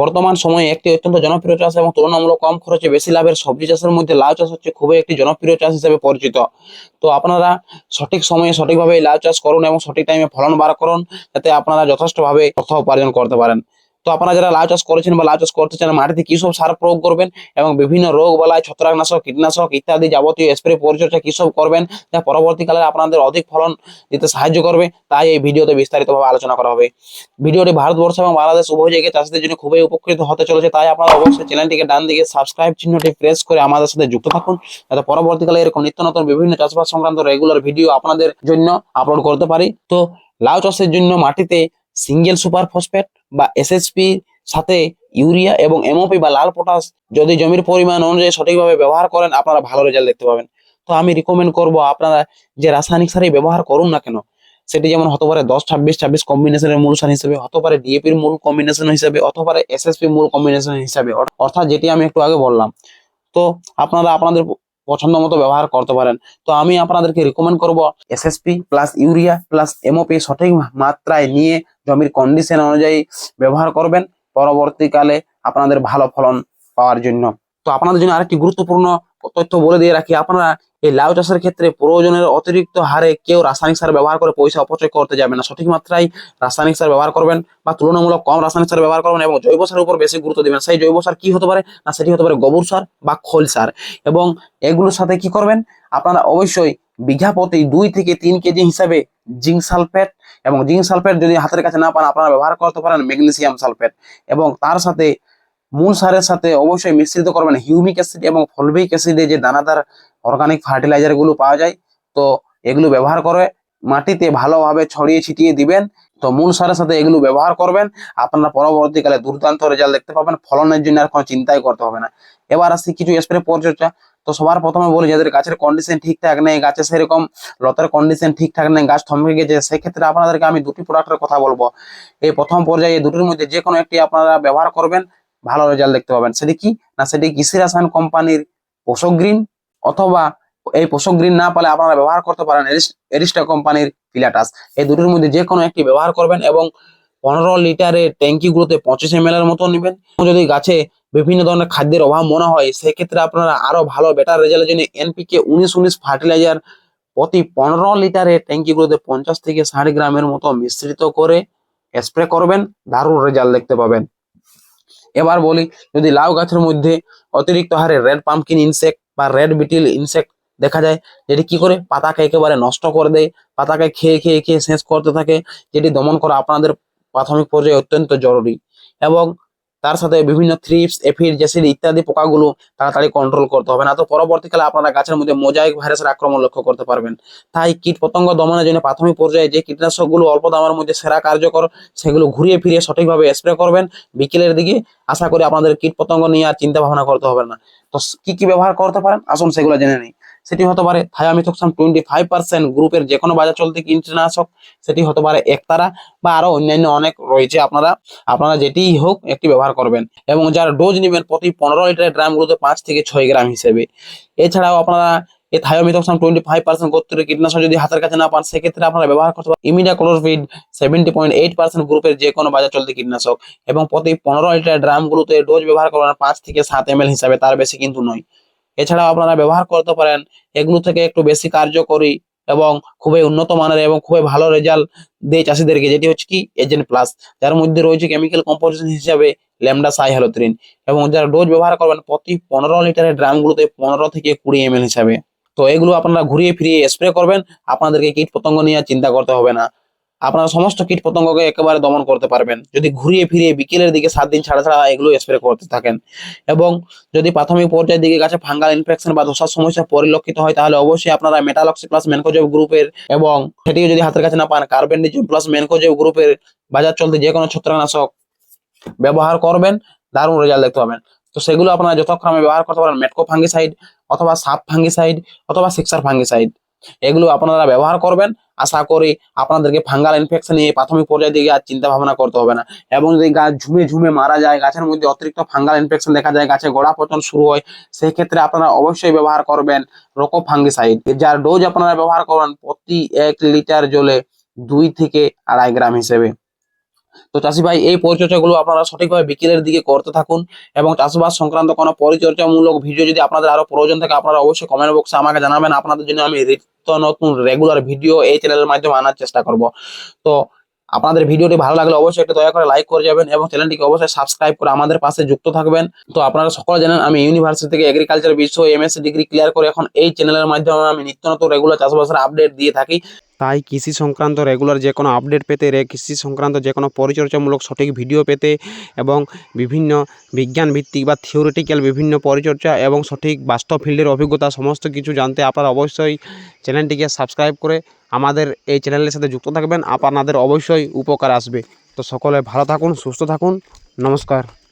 বর্তমান সময়ে একটি অত্যন্ত জনপ্রিয় চাষ এবং তুলনামূলক কম খরচে বেশি লাভের সবজি চাষের মধ্যে লাউ চাষ হচ্ছে খুবই একটি জনপ্রিয় চাষ হিসেবে পরিচিত। তো আপনারা সঠিক সময়ে সঠিকভাবে লাউ চাষ করুন এবং সঠিক টাইমে ফলন বার করুন, যাতে আপনারা যথেষ্টভাবে অর্থ উপার্জন করতে পারেন। তো আপনারা যারা লাউ চাষ করেছেন বা লাউ চাষ করতে চান, মাটিতে কি সব সার প্রয়োগ করবেন এবং বিভিন্ন রোগ বালাই, ছত্রাকনাশক, কীটনাশক ইত্যাদি যাবতীয় স্প্রে পরিচর্যা কি সব করবেন যা পরবর্তীকালে আপনাদের অধিক ফলন দিতে সাহায্য করবে। তাই এই ভিডিওতে বিস্তারিতভাবে আলোচনা করা হবে। ভিডিওটি ভারতবর্ষ এবং বাংলাদেশ উভয় জায়গায় চাষীদের জন্য খুবই উপকৃত হতে চলেছে। তাই আপনারা অবশ্যই চ্যানেলটিকে ডান দিকে সাবস্ক্রাইব চিহ্নটি প্রেস করে আমাদের সাথে যুক্ত থাকুন। যাতে পরবর্তীকালে এরকম নিত্য নতুন বিভিন্ন চাষবাস সংক্রান্ত রেগুলার ভিডিও আপনাদের জন্য আপলোড করতে পারি। তো লাউ চাষের জন্য মাটিতে সিঙ্গেল সুপার ফসফেট বা এসএসপি সাথে ইউরিয়া এবং এমওপি বা লাল পটাশ যদি জমির পরিমাণ অনুযায়ী সঠিকভাবে ব্যবহার করেন, আপনারা ভালো রেজাল্ট দেখতে পাবেন। তো আমি রিকমেন্ড করব আপনারা যে রাসায়নিক সারই ব্যবহার করুন না কেন, সেটি যেমন হতে পারে দশ, ছাব্বিশ ছাব্বিশ কম্বিনেশনের মূল সার হিসেবে, হতে পারে ডিএপির মূল কম্বিনেশন হিসেবে, অথবা এসএসপি মূল কম্বিনেশন হিসেবে। অর- অর্থাৎ যেটি আমি একটু আগে বললাম। তো আপনারা আপনাদের পছন্দ মতো ব্যবহার করতে পারেন। তো আমি আপনাদেরকে রিকমেন্ড করব SSP plus urea plus MOP সঠিক মাত্রায় নিয়ে জমির কন্ডিশন অনুযায়ী ব্যবহার করবেন। পরবর্তীকালে আপনাদের ভালো ফলন পাওয়ার জন্য। তো আপনাদের জন্য আরেকটি গুরুত্বপূর্ণ তথ্য বলে দিয়ে রাখি, আপনারা এই লাউ চাষের ক্ষেত্রে প্রয়োজনের অতিরিক্ত হারে কেউ রাসায়নিক সার ব্যবহার করে পয়সা অপচয় করতে যাবে না। সঠিক মাত্রায় রাসায়নিক সার ব্যবহার করবেন বা তুলনামূলক কম রাসায়নিক সার ব্যবহার করবেন এবং জৈব সারের উপর বেশি গুরুত্ব দেবেন। সেই জৈব সার কি হতে পারে না সেটি হতে পারে গোবর সার বা খোল সার। এবং এগুলোর সাথে কি করবেন? আপনারা অবশ্যই বিঘা প্রতি দুই থেকে তিন কেজি হিসাবে জিঙ্ক সালফেট এবং জিঙ্ক সালফেট যদি হাতের কাছে না পান, আপনারা ব্যবহার করতে পারেন ম্যাগনেসিয়াম সালফেট। এবং তার সাথে সারের সাথে অবশ্যই মিশ্রিত করবেন হিউমিক অ্যাসিড এবং ফলভিক অ্যাসিডে যে দানাদার অর্গানিক ফার্টিলাইজারগুলো পাওয়া যায়, তো এগুলো ব্যবহার করে মাটিতে ভালোভাবে ছড়িয়ে ছিটিয়ে দিবেন। তো মূল সারের সাথে এগুলো ব্যবহার করবেন। আপনারা পরবর্তীকালে দুর্দান্ত রেজাল্ট দেখতে পাবেন। ফলনের জন্য আর কোনো চিন্তাই করতে হবে না। এবার আসি কিছু স্প্রে পরিচর্যা। তো সবার প্রথমে বলি, যাদের গাছের কন্ডিশন ঠিকঠাক নেই, গাছে সেরকম লতার কন্ডিশন ঠিকঠাক নেই, গাছ থমকে গেছে, সেক্ষেত্রে আপনাদেরকে আমি দুটি প্রোডাক্টের কথা বলব। এই প্রথম পর্যায়ে দুটির মধ্যে যে কোনো একটি আপনারা ব্যবহার করবেন। ভালো রেজাল্ট দেখতে পাবেন। সেটি কি? না সেটি কৃষি রাসায়ন কোম্পানির পোষক গ্রিন অথবা এই পোষক গ্রিন না পালে আপনারা ব্যবহার করতে পারেন এরিস্টা কোম্পানির পিলাটাস এই দুটির মধ্যে যে কোনো একটি ব্যবহার করবেন এবং পনেরো লিটারের ট্যাঙ্কি গুলোতে পঁচিশ এম এর মতো নেবেন। যদি গাছে বিভিন্ন ধরনের খাদ্যের অভাব মনে হয়, সেক্ষেত্রে আপনারা আরও ভালো বেটার রেজাল্টের জন্য এনপিকে উনিশ উনিশ ফার্টিলাইজার প্রতি পনেরো লিটারের ট্যাঙ্কি গুলোতে পঞ্চাশ থেকে ষাট গ্রামের মতো মিশ্রিত করে স্প্রে করবেন। দারুণ রেজাল্ট দেখতে পাবেন। এবার বলি, যদি লাউ গাছের মধ্যে অতিরিক্ত হারে রেড পাম্পকিন ইনসেক্ট বা রেড বিটিল ইনসেক্ট দেখা যায়, যেটি কি করে? পাতাকে একেবারে নষ্ট করে দেয়, পাতাকে খেয়ে খেয়ে খেয়ে শেষ করতে থাকে, যেটি দমন করা আপনাদের প্রাথমিক পর্যায়ে অত্যন্ত জরুরি। এবং তার সাথে বিভিন্ন থ্রিপস এফিড জ্যাসিড ইত্যাদি পোকাগুলো তাড়াতাড়ি কন্ট্রোল করতে হবে। না তো পরবর্তীকালে আপনারা গাছের মধ্যে মোজাইক ভাইরাসের আক্রমণ লক্ষ্য করতে পারবেন। তাই কীট পতঙ্গ দমনের জন্য প্রাথমিক পর্যায়ে যে কীটনাশকগুলো অল্প দামের মধ্যে সেরা কার্যকর, সেগুলো ঘুরিয়ে ফিরিয়ে সঠিকভাবে স্প্রে করবেন। বিকেলের দিকে আশা করি আপনাদের কীট পতঙ্গ নিয়ে আর চিন্তা ভাবনা করতে হবে না। তো কি কি ব্যবহার করতে পারেন? আসুন সেগুলো জেনে নিই। সেটি হতে পারে থায়ামিথক্সাম টোয়েন্টি ফাইভ পার্সেন্ট গ্রুপের যে কোনো বাজার চলতি কীটনাশক, সেটি হতে পারে একতারা বা আরও অন্যান্য অনেক রয়েছে আপনারা আপনারা যেটিই হোক একটি ব্যবহার করবেন এবং যার ডোজ নেবেন প্রতি পনেরো লিটার ড্রামগুলোতে পাঁচ থেকে ছয় গ্রাম হিসেবে। এছাড়াও আপনারা এই থায়োমিথক্সাম টোয়েন্টি ফাইভ পার্সেন্ট গোত্রের কীটনাশক যদি হাতের কাছে না পান, সেক্ষেত্রে আপনারা ব্যবহার করতে পারেন imidacloprid seventy point eight percent গ্রুপের যে কোনো বাজার চলতি কীটনাশক এবং প্রতি পনেরো লিটার ড্রামগুলোতে ডোজ ব্যবহার করবেন পাঁচ থেকে সাত এম হিসাবে, তার বেশি কিন্তু নয়। এছাড়াও আপনারা ব্যবহার করতে পারেন। এগুলো থেকে একটু বেশি কার্যকরী এবং খুবই উন্নত মানের এবং খুবই ভালো রেজাল্ট দেয় চাষিদেরকে, যেটি হচ্ছে কি এজেন্ট প্লাস যার মধ্যে রয়েছে কেমিক্যাল কম্পোজিশন হিসাবে ল্যামডা সাইহ্যালোথ্রিন এবং যারা ডোজ ব্যবহার করবেন প্রতি পনেরো লিটারের ড্রামগুলোতে পনেরো থেকে কুড়ি এম হিসাবে। তো এগুলো আপনারা ঘুরিয়ে ফিরিয়ে স্প্রে করবেন, আপনাদেরকে কীট পতঙ্গ নিয়ে চিন্তা করতে হবে না। আপনারা সমস্ত কীট পতঙ্গকে একেবারে দমন করতে পারবেন। যদি ঘুরিয়ে ফিরিয়ে বিকেলের দিকে সাত দিন ছাড়া ছাড়া এগুলো স্প্রে করতে থাকেন। এবং যদি প্রাথমিক পর্যায়ের দিকে গাছে ফাঙ্গাল ইনফেকশন বা ধসার সমস্যা পরিলক্ষিত হয়, তাহলে অবশ্যই আপনারা মেটালক্সি প্লাস মেনকোজেব গ্রুপের এবং সেটিও যদি হাতের কাছে না পান কার্বেন্ডিজম প্লাস মেনকোজেব গ্রুপের বাজার চলতে যে কোনো ছত্রাকনাশক ব্যবহার করবেন, দারুণ রেজাল্ট দেখতে পাবেন। তো সেগুলো আপনারা যথাক্রমে ব্যবহার করতে পারেন। মেটকো ফাঙ্গিসাইড অথবা সাপ ফাঙ্গিসাইড অথবা সিক্সার ফাঙ্গিসাইড এগুলো আপনারা ব্যবহার করবেন। আশা করি আপনাদেরকে ফাঙ্গাল ইনফেকশন নিয়ে প্রাথমিক পর্যায়ে দিকে আর চিন্তা ভাবনা করতে হবে না। এবং যদি গাছ ঝুমে ঝুমে মারা যায়, গাছের মধ্যে অতিরিক্ত ফাঙ্গাল ইনফেকশন দেখা যায়, গাছে গোড়া পচন শুরু হয় সেই ক্ষেত্রে আপনারা অবশ্যই ব্যবহার করবেন রোকো ফাঙ্গিসাইড যার ডোজ আপনারা ব্যবহার করবেন প্রতি এক লিটার জলে দুই থেকে আড়াই গ্রাম হিসেবে। তো চাষি ভাই, এই পরিচর্যাগুলো আপনারা সঠিকভাবে বিকেলের দিকে করতে থাকুন এবং চাষবাস সংক্রান্ত কোনো পরিচর্যামূলক ভিডিও যদি আপনাদের আরও প্রয়োজন থাকে, আপনারা অবশ্যই কমেন্ট বক্সে আমাকে জানাবেন। আপনাদের জন্য আমি নিত্য নতুন রেগুলার ভিডিও এই চ্যানেলের মাধ্যমে আনার চেষ্টা করব। তো আপনাদের ভিডিওটি ভালো লাগলে অবশ্যই একটা দয়া করে লাইক করে যাবেন এবং চ্যানেলটিকে অবশ্যই সাবস্ক্রাইব করে আমাদের পাশে যুক্ত থাকবেন। তো আপনারা সকলে জানেন, আমি ইউনিভার্সিটি থেকে এগ্রিকালচার বিষয় এমএসসি ডিগ্রি ক্লিয়ার করে এখন এই চ্যানেলের মাধ্যমে আমি নিত্য নতুন রেগুলার চাষবাসের আপডেট দিয়ে থাকি। তাই কৃষি সংক্রান্ত রেগুলার যে কোনো আপডেট পেতে রে, কৃষি সংক্রান্ত যে কোনো পরিচর্যামূলক সঠিক ভিডিও পেতে এবং বিভিন্ন বিজ্ঞান ভিত্তিক বা থিওরিটিক্যাল বিভিন্ন পরিচর্যা এবং সঠিক বাস্তব ফিল্ডের অভিজ্ঞতা সমস্ত কিছু জানতে আপনারা অবশ্যই চ্যানেলটিকে সাবস্ক্রাইব করে আমাদের এই চ্যানেলের সাথে যুক্ত থাকবেন। আপনাদের অবশ্যই উপকার আসবে। তো সকলে ভালো থাকুন, সুস্থ থাকুন। নমস্কার।